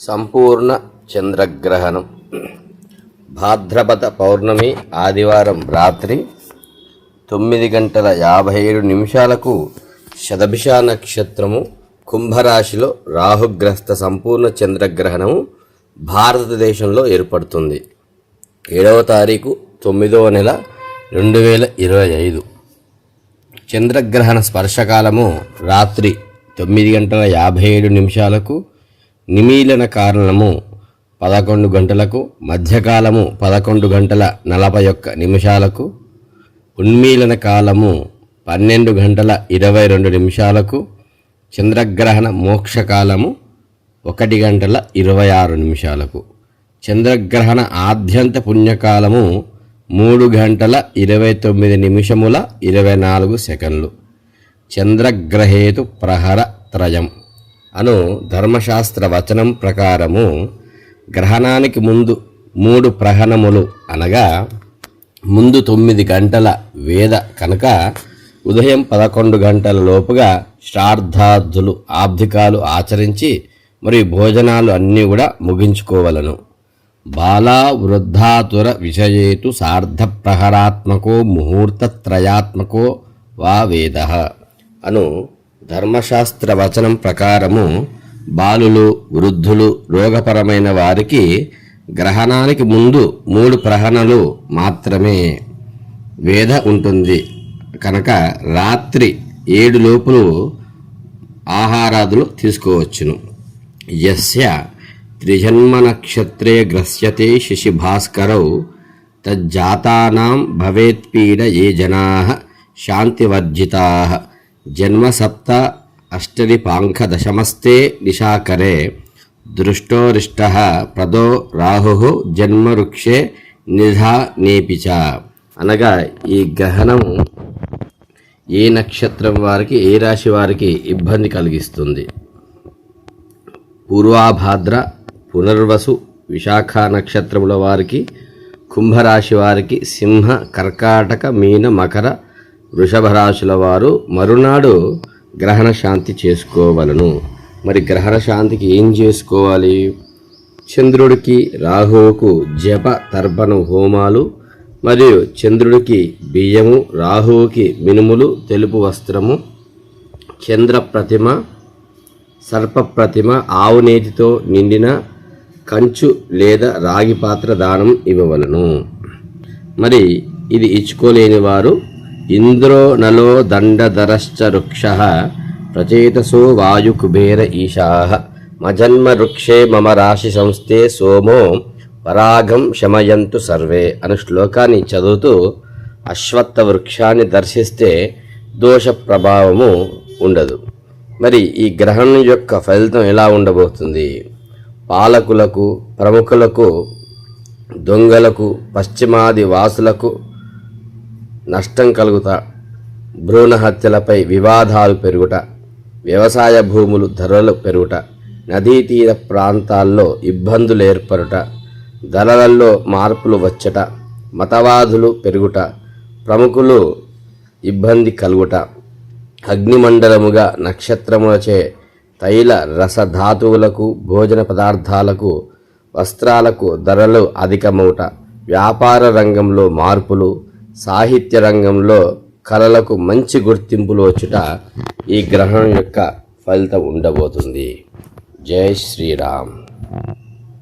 సంపూర్ణ చంద్రగ్రహణం. భాద్రపద పౌర్ణమి ఆదివారం రాత్రి తొమ్మిది గంటల యాభై ఏడు నిమిషాలకు శతభిష నక్షత్రము కుంభరాశిలో రాహుగ్రస్త సంపూర్ణ చంద్రగ్రహణము భారతదేశంలో ఏర్పడుతుంది. ఏడవ తారీఖు తొమ్మిదవ నెల రెండు వేల ఇరవై ఐదు. చంద్రగ్రహణ స్పర్శకాలము రాత్రి తొమ్మిది గంటల యాభై ఏడు నిమిషాలకు నిమీలన కారణము పదకొండు గంటలకు మధ్యకాలము పదకొండు గంటల నలభై ఒక్క నిమిషాలకు ఉన్మీలన కాలము పన్నెండు గంటల ఇరవై రెండు నిమిషాలకు చంద్రగ్రహణ మోక్షకాలము ఒకటి గంటల ఇరవై ఆరు నిమిషాలకు. చంద్రగ్రహణ ఆద్యంత పుణ్యకాలము మూడు గంటల ఇరవై తొమ్మిది నిమిషముల ఇరవై నాలుగు సెకండ్లు. చంద్రగ్రహేతు ప్రహర త్రయం. అను ధర్మశాస్త్ర వచనం ప్రకారము గ్రహణానికి ముందు మూడు ప్రహణములు అనగా ముందు తొమ్మిది గంటల వేద కనుక ఉదయం పదకొండు గంటల లోపుగా శ్రార్థార్థులు ఆబ్దికాలు ఆచరించి మరియు భోజనాలు అన్నీ కూడా ముగించుకోవలను. బాలా వృద్ధాతుర విషయేతు సార్ధ ప్రహరాత్మకో ముహూర్తత్రయాత్మకో వా వేద అను ధర్మశాస్త్ర వచనం ప్రకారము బాలులు వృద్ధులు రోగపరమైన వారికి గ్రహణానికి ముందు మూడు ప్రహణలు మాత్రమే వేద ఉంటుంది. కనుక రాత్రి ఏడు లోపులు ఆహారాదులు తీసుకోవచ్చును. యస్య త్రిజన్మ నక్షత్రే గ్రస్యతే శశిభాస్కరౌ తజ్జాతానాం భవేత్పీడ ఏ జనా శాంతివర్జితా జన్మ సప్త అష్టడి పాంఖ దశమస్తే నిశాకరే దృష్టోరిష్ట ప్రదో రాహు జన్మవృక్షే నిధా నేపిచ. అనగా ఈ గ్రహణము ఏ నక్షత్రం వారికి ఏ రాశి వారికి ఇబ్బంది కలిగిస్తుంది? పూర్వాభాద్ర పునర్వసు విశాఖ నక్షత్రముల వారికి కుంభరాశి వారికి సింహ కర్కాటక మీన మకర వృషభ రాశుల వారు మరునాడు గ్రహణ శాంతి చేసుకోవలను. మరి గ్రహణ శాంతికి ఏం చేసుకోవాలి? చంద్రుడికి రాహువుకు జప తర్పణ హోమాలు మరియు చంద్రుడికి బియ్యము రాహువుకి మినుములు తెలుపు వస్త్రము చంద్ర ప్రతిమ సర్ప ప్రతిమ ఆవు నేతితో నిండిన కంచు లేదా రాగి పాత్ర దానం ఇవ్వవలను. మరి ఇది ఇచ్చుకోలేని వారు ఇంద్రో నలో దండధరశ్చ వృక్ష ప్రచేతసో వాయుకుబేర ఈశాహ ఈశా మజన్మ వృక్షే మమ రాశి సంస్థే సోమో పరాగం శమయంతు సర్వే అను శ్లోకాన్ని చదువుతూ అశ్వత్థ వృక్షాన్ని దర్శిస్తే దోష ప్రభావము ఉండదు. మరి ఈ గ్రహణం యొక్క ఫలితం ఎలా ఉండబోతుంది? పాలకులకు ప్రముఖులకు దొంగలకు పశ్చిమాది వాసులకు నష్టం కలుగుట భ్రూణ హత్యలపై వివాదాలు పెరుగుట వ్యవసాయ భూములు ధరలు పెరుగుట నదీ తీర ప్రాంతాల్లో ఇబ్బందులు ఏర్పడుట ధరలలో మార్పులు వచ్చట మతవాదులు పెరుగుట ప్రముఖులు ఇబ్బంది కలుగుట అగ్నిమండలముగా నక్షత్రములచే తైల రసధాతువులకు భోజన పదార్థాలకు వస్త్రాలకు ధరలు అధికమవుట వ్యాపార రంగంలో మార్పులు సాహిత్య రంగంలో కళలకు మంచి గుర్తింపులు వచ్చుట ఈ గ్రహణం యొక్క ఫలితం ఉండబోతుంది. జై శ్రీరామ్.